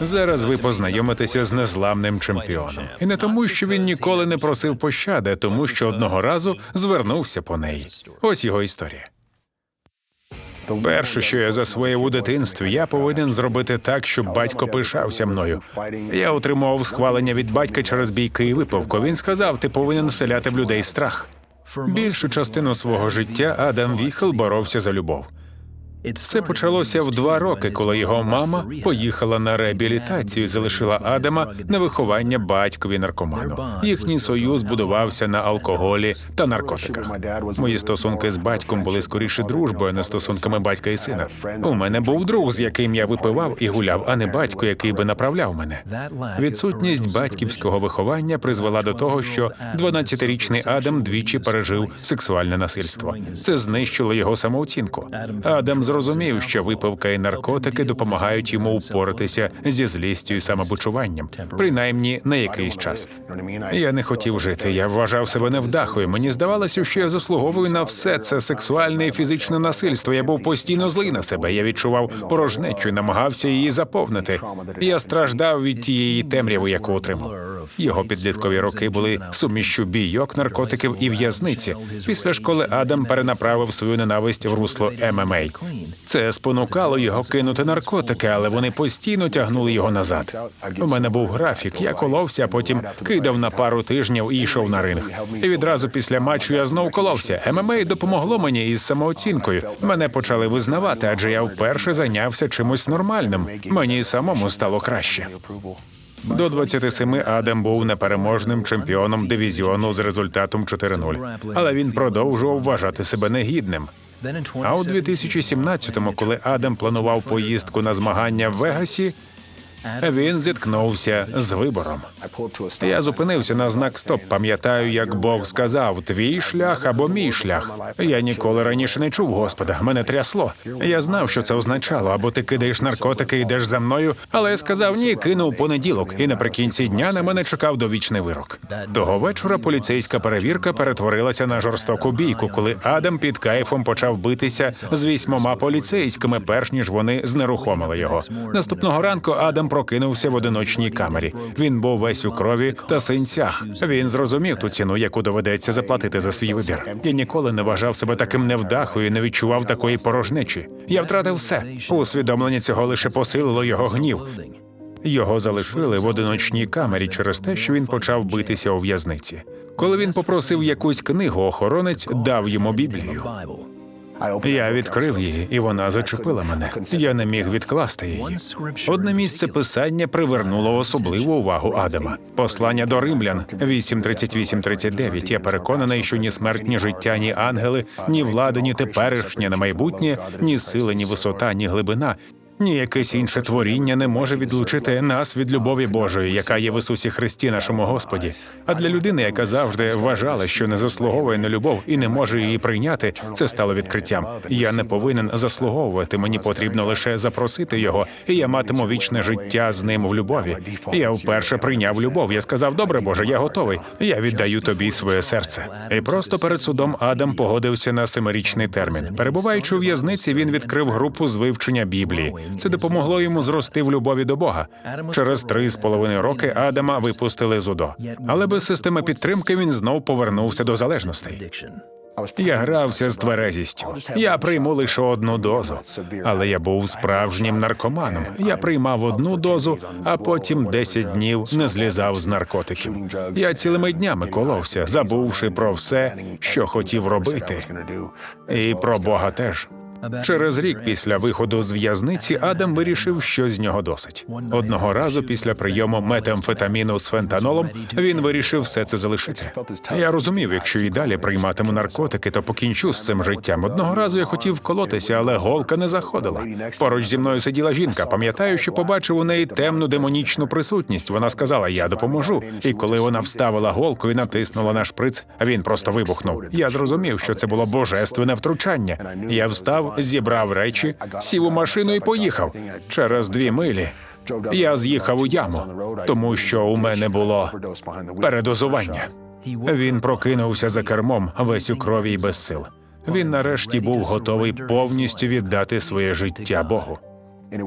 Зараз ви познайомитеся з незламним чемпіоном. І не тому, що він ніколи не просив пощади, тому що одного разу звернувся по неї. Ось його історія. Перше, що я засвоїв у дитинстві, я повинен зробити так, щоб батько пишався мною. Я отримував схвалення від батька через бійки і випивку. Він сказав: ти повинен вселяти в людей страх. Більшу частину свого життя Адам Віхел боровся за любов. Все почалося в два роки, коли його мама поїхала на реабілітацію, і залишила Адама на виховання батькові наркоману. Їхній союз будувався на алкоголі та наркотиках. Мої стосунки з батьком були скоріше дружбою, не стосунками батька і сина. У мене був друг, з яким я випивав і гуляв, а не батько, який би направляв мене. Відсутність батьківського виховання призвела до того, що 12-річний Адам двічі пережив сексуальне насильство. Це знищило його самооцінку. Адам зрозумів, що випивка і наркотики допомагають йому упоратися зі злістю і самобучуванням, принаймні на якийсь час. Я не хотів жити. Я вважав себе невдахою. Мені здавалося, що я заслуговую на все це сексуальне і фізичне насильство. Я був постійно злий на себе. Я відчував порожнечу намагався її заповнити. Я страждав від тієї темряви, яку отримав. Його підліткові роки були сумішчю бійок, наркотиків і в'язниці. Після школи Адам перенаправив свою ненависть в русло ММА. Це спонукало його кинути наркотики, але вони постійно тягнули його назад. У мене був графік. Я коловся, а потім кидав на пару тижнів і йшов на ринг. І відразу після матчу я знов коловся. ММА допомогло мені із самооцінкою. Мене почали визнавати, адже я вперше зайнявся чимось нормальним. Мені самому стало краще. До 27 Адам був непереможним чемпіоном дивізіону з результатом 4-0. Але він продовжував вважати себе негідним. А у 2017-му, коли Адам планував поїздку на змагання в Вегасі, він зіткнувся з вибором. Я зупинився на знак стоп. Пам'ятаю, як Бог сказав: твій шлях або мій шлях. Я ніколи раніше не чув Господа. Мене трясло. Я знав, що це означало, або ти кидаєш наркотики, йдеш за мною. Але я сказав ні, кинув понеділок, і наприкінці дня на мене чекав довічний вирок. Того вечора поліцейська перевірка перетворилася на жорстоку бійку, коли Адам під кайфом почав битися з вісьмома поліцейськими, перш ніж вони знерухомили його. Наступного ранку Адам прокинувся в одиночній камері. Він був весь у крові та синцях. Він зрозумів ту ціну, яку доведеться заплатити за свій вибір. Я ніколи не вважав себе таким невдахою, не відчував такої порожнечі. Я втратив все. Усвідомлення цього лише посилило його гнів. Його залишили в одиночній камері через те, що він почав битися у в'язниці. Коли він попросив якусь книгу, охоронець дав йому Біблію. Я відкрив її, і вона зачепила мене. Я не міг відкласти її. Одне місце писання привернуло особливу увагу Адама. Послання до римлян 8.38.39. Я переконаний, що ні смерть, ні життя, ні ангели, ні влада, ні теперішнє, на майбутнє, ні сила, ні висота, ні глибина. Ні якесь інше творіння не може відлучити нас від любові Божої, яка є в Ісусі Христі, нашому Господі. А для людини, яка завжди вважала, що не заслуговує на любов і не може її прийняти, це стало відкриттям. Я не повинен заслуговувати. Мені потрібно лише запросити його, і я матиму вічне життя з ним в любові. Я вперше прийняв любов. Я сказав: Добре, Боже, я готовий. Я віддаю тобі своє серце. І просто перед судом Адам погодився на семирічний термін. Перебуваючи у в'язниці, він відкрив групу з вивчення Біблії. Це допомогло йому зрости в любові до Бога. Через три з половиною роки Адама випустили з УДО. Але без системи підтримки він знов повернувся до залежностей. Я грався з тверезістю. Я прийму лише одну дозу, але я був справжнім наркоманом. Я приймав одну дозу, а потім 10 днів не злізав з наркотиків. Я цілими днями коловся, забувши про все, що хотів робити, і про Бога теж. Через рік після виходу з в'язниці Адам вирішив, що з нього досить. Одного разу після прийому метамфетаміну з фентанолом він вирішив все це залишити. Я розумів, якщо і далі прийматиму наркотики, то покінчу з цим життям. Одного разу я хотів вколотися, але голка не заходила. Поруч зі мною сиділа жінка. Пам'ятаю, що побачив у неї темну демонічну присутність. Вона сказала: Я допоможу. І коли вона вставила голку і натиснула на шприц, він просто вибухнув. Я зрозумів, що це було божественне втручання. Я встав зібрав речі, сів у машину і поїхав. Через дві милі я з'їхав у яму, тому що у мене було передозування. Він прокинувся за кермом, весь у крові й без сил. Він нарешті був готовий повністю віддати своє життя Богу.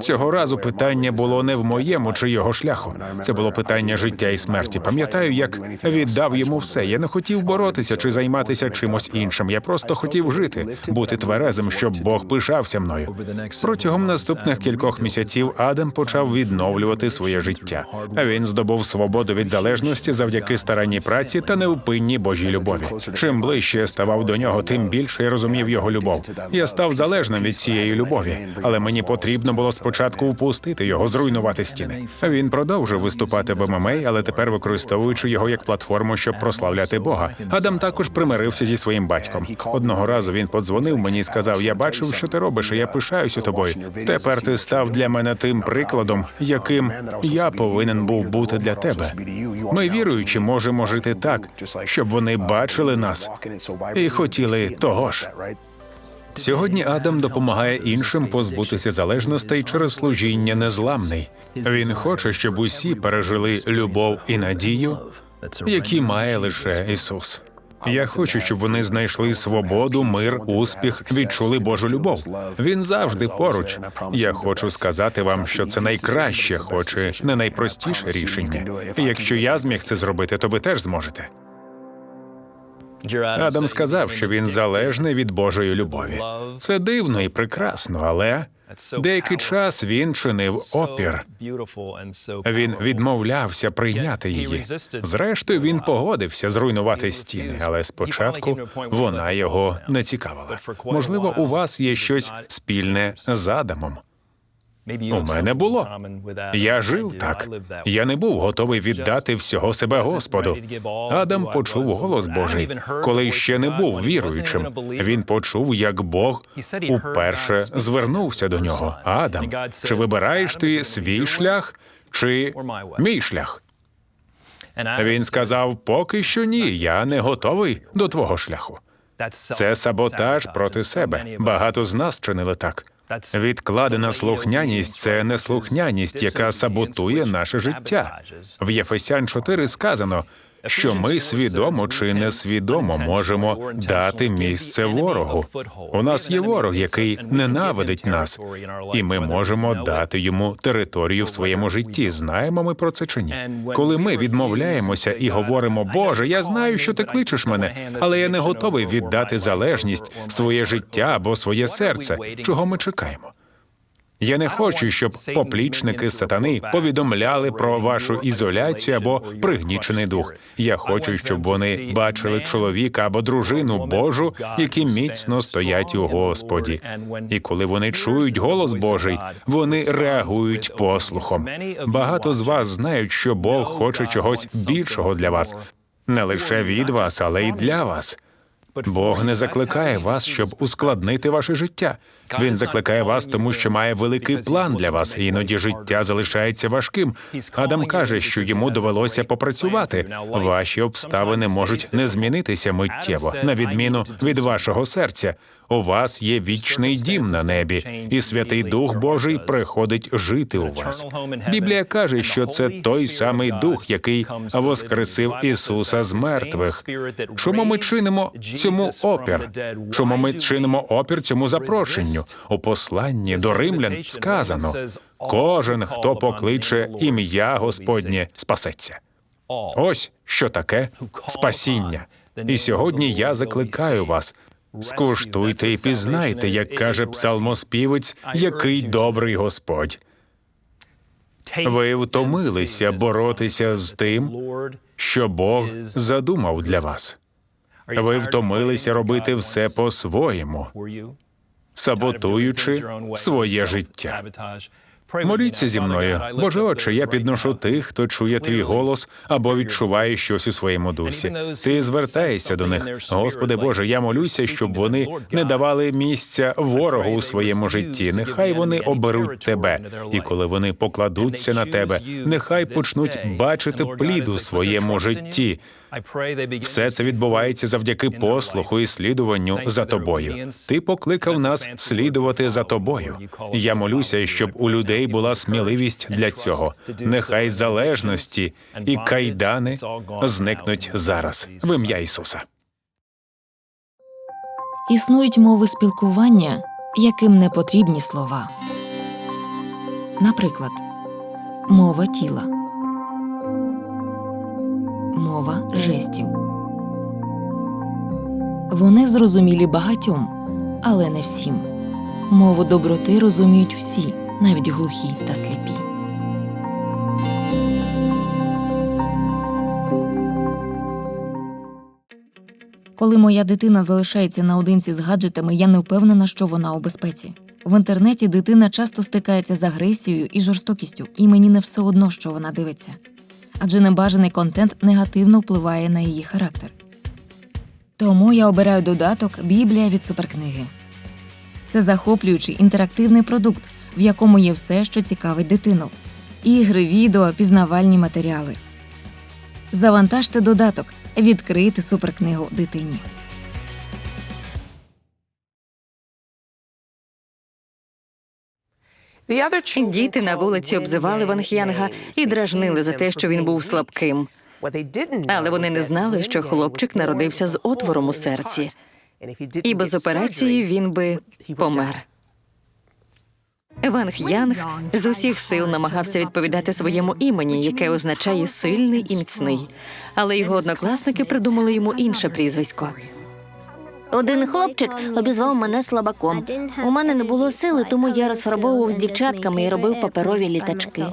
Цього разу питання було не в моєму чи його шляху. Це було питання життя і смерті. Пам'ятаю, як віддав йому все. Я не хотів боротися чи займатися чимось іншим. Я просто хотів жити, бути тверезим, щоб Бог пишався мною. Протягом наступних кількох місяців Адам почав відновлювати своє життя. Він здобув свободу від залежності завдяки старанній праці та неупинній Божій любові. Чим ближче я ставав до нього, тим більше я розумів його любов. Я став залежним від цієї любові, але мені потрібно було спочатку впустити його, зруйнувати стіни. Він продовжив виступати в ММА, але тепер використовуючи його як платформу, щоб прославляти Бога. Адам також примирився зі своїм батьком. Одного разу він подзвонив мені і сказав: Я бачив, що ти робиш, і я пишаюся тобою. Тепер ти став для мене тим прикладом, яким я повинен був бути для тебе. Ми віруючи, можемо жити так, щоб вони бачили нас і хотіли того ж. Сьогодні Адам допомагає іншим позбутися залежностей через служіння незламний. Він хоче, щоб усі пережили любов і надію, які має лише Ісус. Я хочу, щоб вони знайшли свободу, мир, успіх, відчули Божу любов. Він завжди поруч. Я хочу сказати вам, що це найкраще, хоч і не найпростіше рішення. Якщо я зміг це зробити, то ви теж зможете. Адам сказав, що він залежний від Божої любові. Це дивно і прекрасно, але деякий час він чинив опір. Він відмовлявся прийняти її. Зрештою, він погодився зруйнувати стіни, але спочатку вона його не цікавила. Можливо, у вас є щось спільне з Адамом. У мене було. Я жив так. Я не був готовий віддати всього себе Господу. Адам почув голос Божий, коли ще не був віруючим. Він почув, як Бог уперше звернувся до нього. Адам, чи вибираєш ти свій шлях, чи мій шлях? Він сказав: поки що ні, я не готовий до твого шляху. Це саботаж проти себе. Багато з нас чинили так. Відкладена слухняність це неслухняність, яка саботує наше життя. В Єфесян 4 сказано, що ми свідомо чи несвідомо можемо дати місце ворогу. У нас є ворог, який ненавидить нас, і ми можемо дати йому територію в своєму житті. Знаємо ми про це чи ні? Коли ми відмовляємося і говоримо, Боже, я знаю, що ти кличеш мене, але я не готовий віддати залежність, своє життя або своє серце. Чого ми чекаємо? Я не хочу, щоб поплічники сатани повідомляли про вашу ізоляцію або пригнічений дух. Я хочу, щоб вони бачили чоловіка або дружину Божу, які міцно стоять у Господі. І коли вони чують голос Божий, вони реагують послухом. Багато з вас знають, що Бог хоче чогось більшого для вас, не лише від вас, але й для вас. Бог не закликає вас, щоб ускладнити ваше життя. Він закликає вас, тому що має великий план для вас. Іноді життя залишається важким. Адам каже, що йому довелося попрацювати. Ваші обставини можуть не змінитися миттєво, на відміну від вашого серця. У вас є вічний дім на небі, і Святий Дух Божий приходить жити у вас. Біблія каже, що це той самий дух, який воскресив Ісуса з мертвих. Чому ми чинимо цьому опір? Чому ми чинимо опір цьому запрошенню? У посланні до римлян сказано: кожен, хто покличе ім'я Господнє, спасеться. Ось що таке спасіння. І сьогодні я закликаю вас. Скуштуйте і пізнайте, як каже псалмоспівець, який добрий Господь. Ви втомилися боротися з тим, що Бог задумав для вас. Ви втомилися робити все по-своєму, саботуючи своє життя. Моліться зі мною, Боже Отче, я підношу тих, хто чує твій голос або відчуває щось у своєму дусі. Ти звертаєшся до них. Господи Боже, я молюся, щоб вони не давали місця ворогу у своєму житті. Нехай вони оберуть тебе, і коли вони покладуться на тебе, нехай почнуть бачити плід у своєму житті. Все це відбувається завдяки послуху і слідуванню за тобою. Ти покликав нас слідувати за тобою. Я молюся, щоб у людей була сміливість для цього. Нехай залежності і кайдани зникнуть зараз в ім'я Ісуса. Існують мови спілкування, яким не потрібні слова. Наприклад, мова тіла, мова жестів. Вони зрозумілі багатьом, але не всім. Мову доброти розуміють всі, навіть глухі та сліпі. Коли моя дитина залишається наодинці з гаджетами, я не впевнена, що вона у безпеці. В інтернеті дитина часто стикається з агресією і жорстокістю, і мені не все одно, що вона дивиться. Адже небажаний контент негативно впливає на її характер. Тому я обираю додаток Біблія від суперкниги. Це захоплюючий інтерактивний продукт, в якому є все, що цікавить дитину: ігри, відео, пізнавальні матеріали. Завантажте додаток, відкрийте суперкнигу дитині. Діти на вулиці обзивали Ван Х'янга і дражнили за те, що він був слабким. Але вони не знали, що хлопчик народився з отвором у серці, і без операції він би помер. Ван Х'янг з усіх сил намагався відповідати своєму імені, яке означає сильний і міцний. Але його однокласники придумали йому інше прізвисько. Один хлопчик обізвав мене слабаком. У мене не було сили, тому я розфарбовував з дівчатками і робив паперові літачки.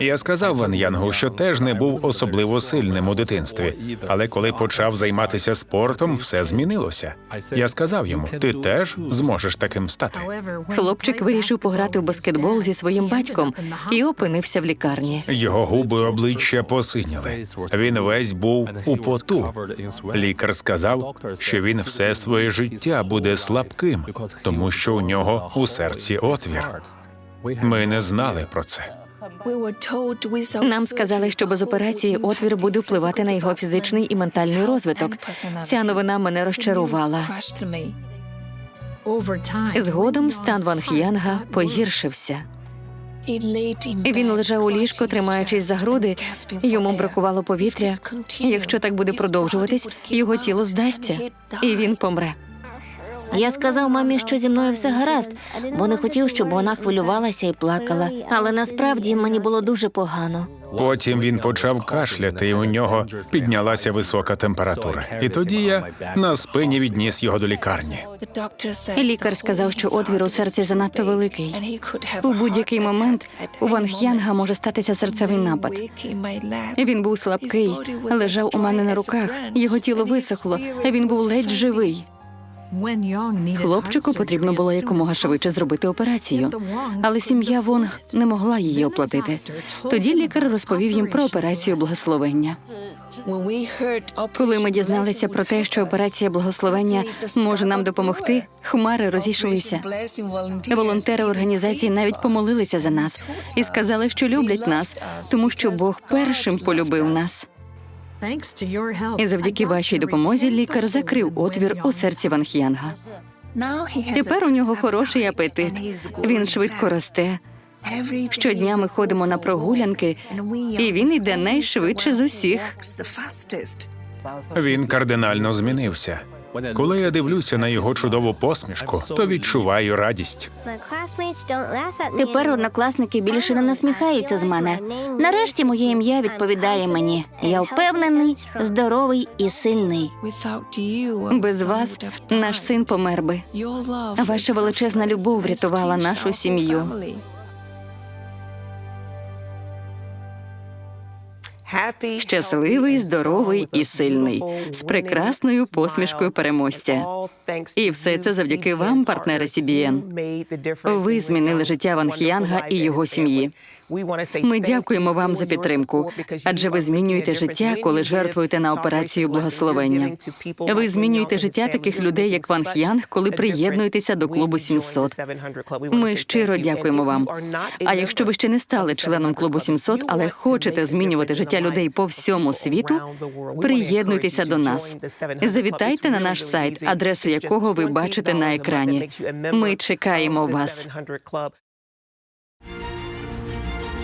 Я сказав Ван Янгу, що теж не був особливо сильним у дитинстві, але коли почав займатися спортом, все змінилося. Я сказав йому: ти теж зможеш таким стати. Хлопчик вирішив пограти в баскетбол зі своїм батьком і опинився в лікарні. Його губи обличчя посиніли. Він весь був у поту. Лікар сказав, що він все своє життя буде слабким, тому що у нього у серці отвір. Ми не знали про це. Нам сказали, що без операції отвір буде впливати на його фізичний і ментальний розвиток. Ця новина мене розчарувала. Згодом стан Ван Х'янга погіршився. Він лежав у ліжку, тримаючись за груди. Йому бракувало повітря. Якщо так буде продовжуватись, його тіло здасться, і він помре. Я сказав мамі, що зі мною все гаразд, бо не хотів, щоб вона хвилювалася і плакала. Але насправді мені було дуже погано. Потім він почав кашляти, і у нього піднялася висока температура. І тоді я на спині відніс його до лікарні. Лікар сказав, що отвір у серці занадто великий. У будь-який момент у Ван Х'янга може статися серцевий напад. Він був слабкий, лежав у мене на руках. Його тіло висохло, він був ледь живий. Хлопчику потрібно було якомога швидше зробити операцію, але сім'я Вонг не могла її оплатити. Тоді лікар розповів їм про операцію благословення. Коли ми дізналися про те, що операція благословення може нам допомогти, хмари розійшлися. Волонтери організації навіть помолилися за нас і сказали, що люблять нас, тому що Бог першим полюбив нас. І завдяки вашій допомозі лікар закрив отвір у серці Ван Х'янга. Тепер у нього хороший апетит. Він швидко росте. Щодня ми ходимо на прогулянки, і він йде найшвидше з усіх. Він кардинально змінився. Коли я дивлюся на його чудову посмішку, то відчуваю радість. Тепер однокласники більше не насміхаються з мене. Нарешті моє ім'я відповідає мені. Я впевнений, здоровий і сильний. Без вас наш син помер би. Ваша величезна любов врятувала нашу сім'ю. Щасливий, здоровий і сильний, з прекрасною посмішкою переможця. І все це завдяки вам, партнери CBN. Ви змінили життя Ван Х'янга і його сім'ї. Ми дякуємо вам за підтримку, адже ви змінюєте життя, коли жертвуєте на операцію благословення. Ви змінюєте життя таких людей, як Ван Х'янг, коли приєднуєтеся до клубу 700. Ми щиро дякуємо вам. А якщо ви ще не стали членом клубу 700, але хочете змінювати життя людей по всьому світу, приєднуйтеся до нас. Завітайте на наш сайт, адресу якого ви бачите на екрані. Ми чекаємо вас.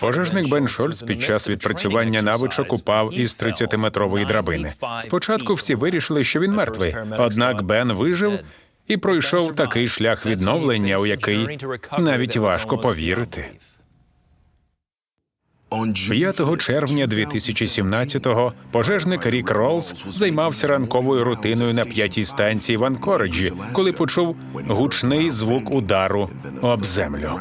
Пожежник Бен Шольц під час відпрацювання навичок упав із 30-метрової драбини. Спочатку всі вирішили, що він мертвий. Однак Бен вижив і пройшов такий шлях відновлення, у який навіть важко повірити. 5 червня 2017-го пожежник Рік Ролс займався ранковою рутиною на п'ятій станції в Анкориджі, коли почув гучний звук удару об землю.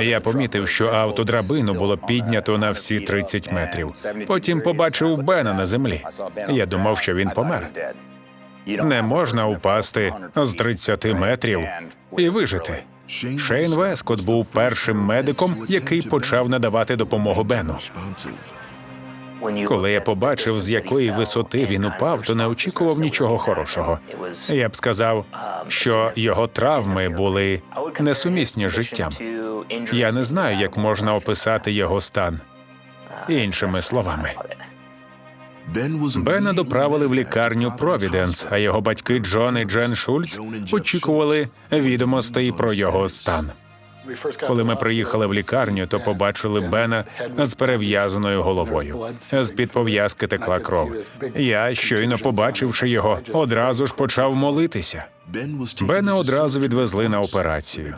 Я помітив, що автодрабину було піднято на всі 30 метрів. Потім побачив Бена на землі. Я думав, що він помер. Не можна упасти з 30 метрів і вижити. Шейн Вескот був першим медиком, який почав надавати допомогу Бену. Коли я побачив, з якої висоти він упав, то не очікував нічого хорошого. Я б сказав, що його травми були несумісні з життям. Я не знаю, як можна описати його стан. Іншими словами, Бена доправили в лікарню Провіденс, а його батьки Джон і Джен Шульц очікували відомостей про його стан. Коли ми приїхали в лікарню, то побачили Бена з перев'язаною головою. З під пов'язки текла кров. Я, щойно побачивши його, одразу ж почав молитися. Бена одразу відвезли на операцію.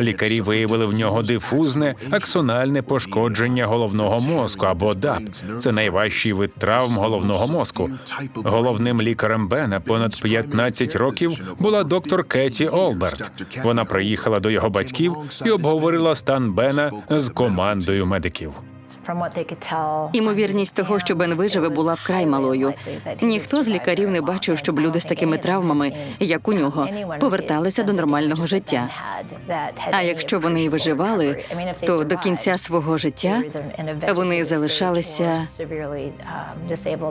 Лікарі виявили в нього дифузне аксональне пошкодження головного мозку або ДАП. Це найважчий вид травм головного мозку. Головним лікарем Бена понад 15 років була доктор Кеті Олберт. Вона приїхала до його батьків і обговорила стан Бена з командою медиків. Імовірність того, що Бен виживе, була вкрай малою. Ніхто з лікарів не бачив, щоб люди з такими травмами, як у нього, поверталися до нормального життя. А якщо вони і виживали, то до кінця свого життя вони залишалися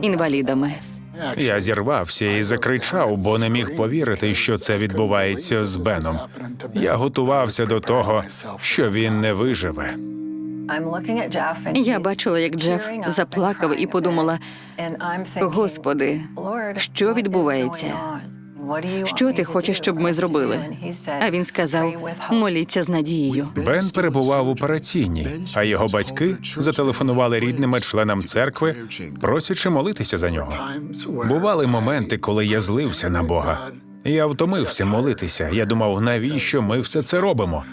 інвалідами. Я зірвався і закричав, бо не міг повірити, що це відбувається з Беном. Я готувався до того, що він не виживе. Я бачила, як Джеф заплакав і подумала: Господи, що відбувається? Що ти хочеш, щоб ми зробили? А він сказав: моліться з надією. Бен перебував в операційній, а його батьки зателефонували рідним членам церкви, просячи молитися за нього. Бували моменти, коли я злився на Бога. Я втомився молитися. Я думав, навіщо ми все це робимо?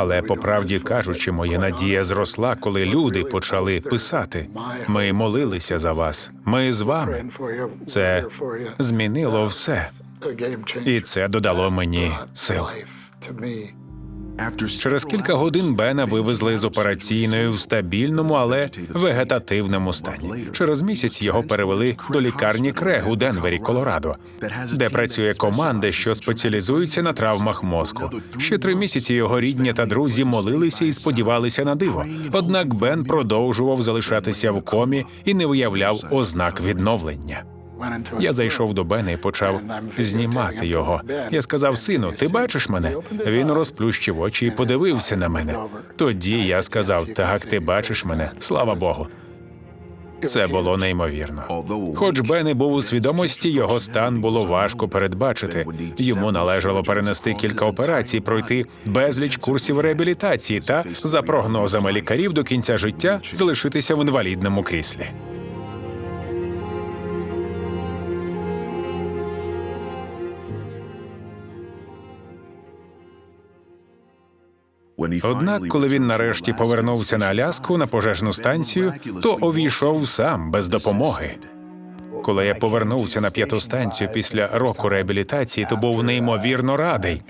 Але по правді кажучи, моя надія зросла, коли люди почали писати. Ми молилися за вас. Ми з вами. Це змінило все, і це додало мені сил. Через кілька годин Бена вивезли з операційної в стабільному, але вегетативному стані. Через місяць його перевели до лікарні Крег у Денвері, Колорадо, де працює команда, що спеціалізується на травмах мозку. Ще три місяці його рідні та друзі молилися і сподівалися на диво. Однак Бен продовжував залишатися в комі і не виявляв ознак відновлення. Я зайшов до Бена і почав знімати його. Я сказав: сину, ти бачиш мене? Він розплющив очі і подивився на мене. Тоді я сказав: Так, ти бачиш мене, слава Богу. Це було неймовірно. Хоч Бен і був у свідомості, його стан було важко передбачити. Йому належало перенести кілька операцій, пройти безліч курсів реабілітації та, за прогнозами лікарів, до кінця життя залишитися в інвалідному кріслі. Однак, коли він нарешті повернувся на Аляску на пожежну станцію, то увійшов сам без допомоги. Коли я повернувся на п'яту станцію після року реабілітації, то був неймовірно радий.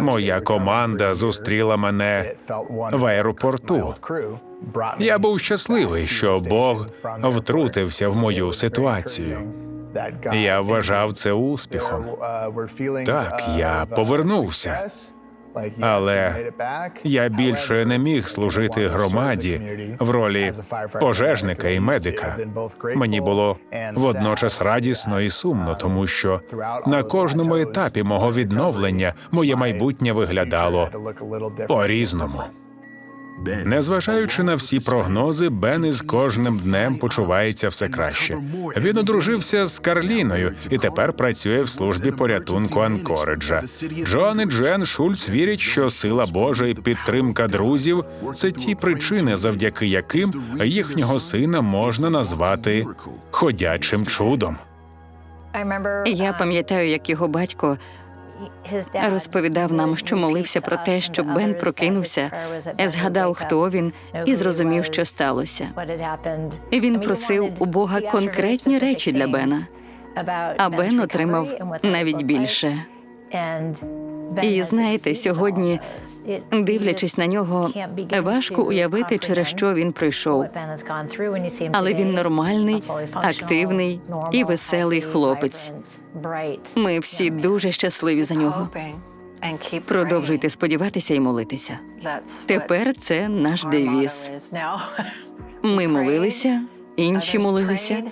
Моя команда зустріла мене в аеропорту. Я був щасливий, що Бог втрутився в мою ситуацію. Я вважав це успіхом. Так, я повернувся. Але я більше не міг служити громаді в ролі пожежника і медика. Мені було водночас радісно і сумно, тому що на кожному етапі мого відновлення моє майбутнє виглядало по-різному. Незважаючи на всі прогнози, Бен із кожним днем почувається все краще. Він одружився з Карліною і тепер працює в службі порятунку Анкориджа. Джон і Джен Шульц вірять, що сила Божа і підтримка друзів це ті причини, завдяки яким їхнього сина можна назвати ходячим чудом. Я пам'ятаю, як його батько розповідав нам, що молився про те, щоб Бен прокинувся, згадав, хто він, і зрозумів, що сталося. І Він просив у Бога конкретні речі для Бена, а Бен отримав навіть більше. І знаєте, сьогодні, дивлячись на нього, важко уявити, через що він пройшов. Але він нормальний, активний і веселий хлопець. Ми всі дуже щасливі за нього. Продовжуйте сподіватися і молитися. Тепер це наш девіз. Ми молилися, інші молилися,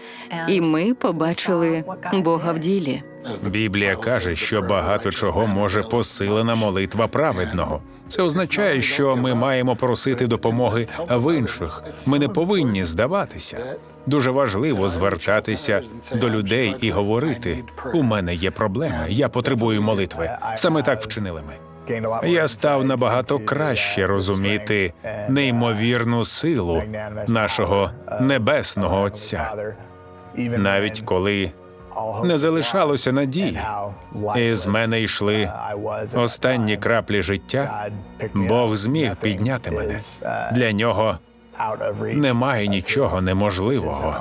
і ми побачили Бога в ділі. Біблія каже, що багато чого може посилена молитва праведного. Це означає, що ми маємо просити допомоги в інших. Ми не повинні здаватися. Дуже важливо звертатися до людей і говорити: у мене є проблеми, я потребую молитви. Саме так вчинили ми. Я став набагато краще розуміти неймовірну силу нашого небесного Отця, навіть коли не залишалося надії, і з мене йшли останні краплі життя. Бог зміг підняти мене. Для нього немає нічого неможливого.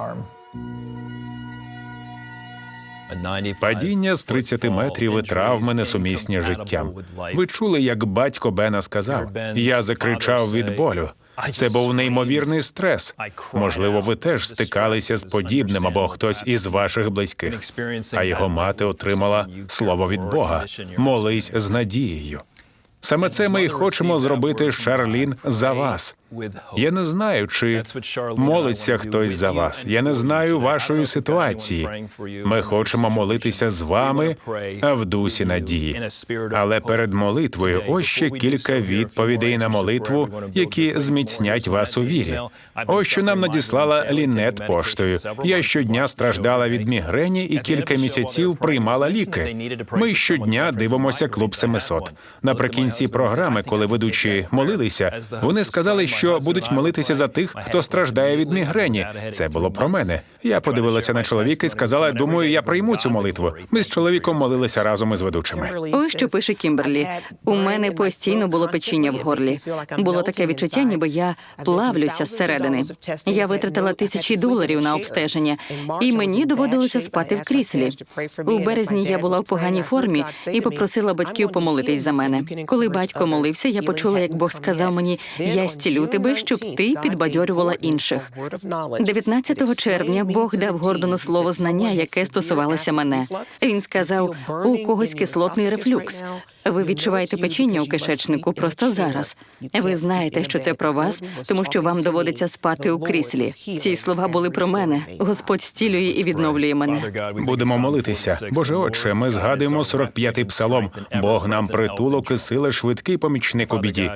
Падіння з 30 метрів і травми несумісні життям. Ви чули, як батько Бена сказав: я закричав від болю. Це був неймовірний стрес. Можливо, ви теж стикалися з подібним або хтось із ваших близьких. А його мати отримала слово від Бога. Молись з надією. Саме це ми і хочемо зробити Шарлін за вас. Я не знаю, чи молиться хтось за вас. Я не знаю вашої ситуації. Ми хочемо молитися з вами в дусі надії. Але перед молитвою ось ще кілька відповідей на молитву, які зміцнять вас у вірі. Ось що нам надіслала Лінет поштою. Я щодня страждала від мігрені і кілька місяців приймала ліки. Ми щодня дивимося клуб 700. Наприкінці програми, коли ведучі молилися, вони сказали, що будуть молитися за тих, хто страждає від мігрені. Це було про мене. Я подивилася на чоловіка і сказала: думаю, я прийму цю молитву. Ми з чоловіком молилися разом із ведучими. Ось що пише Кімберлі. У мене постійно було печіння в горлі. Було таке відчуття, ніби я плавлюся зсередини. Я витратила тисячі доларів на обстеження, і мені доводилося спати в кріслі. У березні я була в поганій формі і попросила батьків помолитись за мене. Коли батько молився, я почула, як Бог сказав мені: я зцілю тебе, щоб ти підбадьорювала інших. 19 червня Бог дав Гордону слово знання, яке стосувалося мене. Він сказав: у когось кислотний рефлюкс. Ви відчуваєте печіння у кишечнику просто зараз. Ви знаєте, що це про вас, тому що вам доводиться спати у кріслі. Ці слова були про мене. Господь зцілює і відновлює мене. Будемо молитися. Боже Отче, ми згадуємо 45-й псалом. Бог нам притулок і сила швидкий помічник у біді.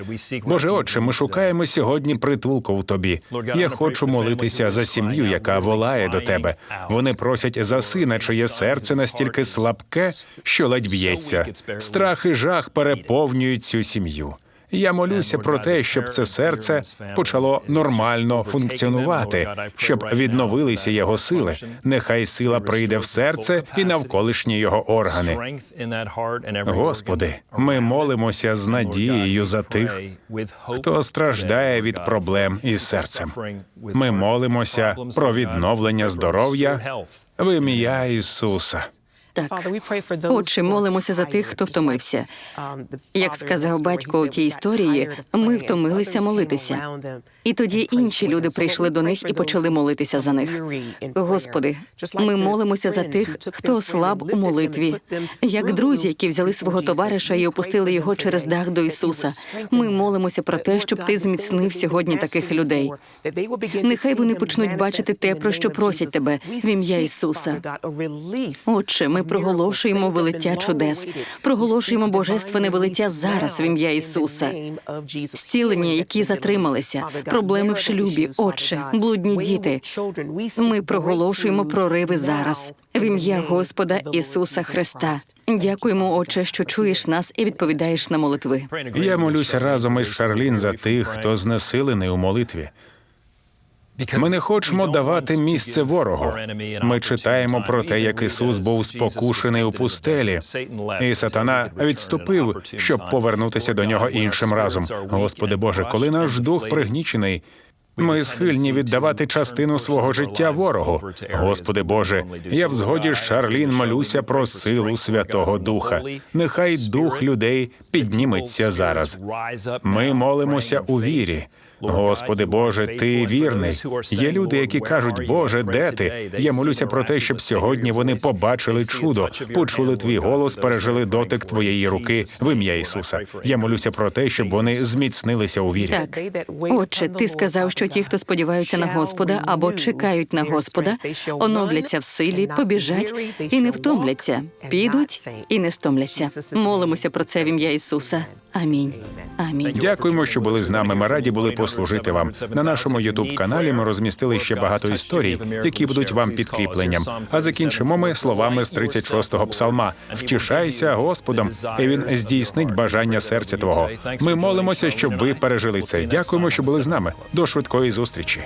Боже Отче, ми шукаємо сьогодні притулку в тобі. Я хочу молитися за сім'ю, яка волає до тебе. Вони просять за сина, чиє серце настільки слабке, що ледь б'ється. Страх і жах переповнюють цю сім'ю. Я молюся про те, щоб це серце почало нормально функціонувати, щоб відновилися його сили. Нехай сила прийде в серце і навколишні його органи. Господи, ми молимося з надією за тих, хто страждає від проблем із серцем. Ми молимося про відновлення здоров'я в ім'я Ісуса. Так. Отче, молимося за тих, хто втомився. Як сказав батько у тій історії, ми втомилися молитися. І тоді інші люди прийшли до них і почали молитися за них. Господи, ми молимося за тих, хто слаб у молитві, як друзі, які взяли свого товариша і опустили його через дах до Ісуса. Ми молимося про те, щоб ти зміцнив сьогодні таких людей. Нехай вони почнуть бачити те, про що просять тебе в ім'я Ісуса. Отче, ми проголошуємо велиття чудес, проголошуємо божественне велиття зараз в ім'я Ісуса. Зцілення, які затрималися, проблеми в шлюбі, отче, блудні діти. Ми проголошуємо прориви зараз в ім'я Господа Ісуса Христа. Дякуємо, Отче, що чуєш нас і відповідаєш на молитви. Я молюся разом із Шарлін за тих, хто знесилений у молитві. Ми не хочемо давати місце ворогу. Ми читаємо про те, як Ісус був спокушений у пустелі, і сатана відступив, щоб повернутися до нього іншим разом. Господи Боже, коли наш дух пригнічений. Ми схильні віддавати частину свого життя ворогу. Господи Боже, я в згоді з Шарлін молюся про силу Святого Духа. Нехай дух людей підніметься зараз. Ми молимося у вірі. Господи Боже, ти вірний. Є люди, які кажуть, Боже, де ти? Я молюся про те, щоб сьогодні вони побачили чудо, почули твій голос, пережили дотик твоєї руки в ім'я Ісуса. Я молюся про те, щоб вони зміцнилися у вірі. Так, Отче, ти сказав, що ті, хто сподіваються на Господа або чекають на Господа, оновляться в силі, побіжать і не втомляться, підуть і не стомляться. Молимося про це в ім'я Ісуса. Амінь. Амінь. Дякуємо, що були з нами. Ми раді були послужити вам. На нашому ютуб каналі ми розмістили ще багато історій, які будуть вам підкріпленням. А закінчимо ми словами з 36-го псалма: Втішайся Господом, і він здійснить бажання серця твого. Ми молимося, щоб ви пережили це. Дякуємо, що були з нами. До швидкої зустрічі.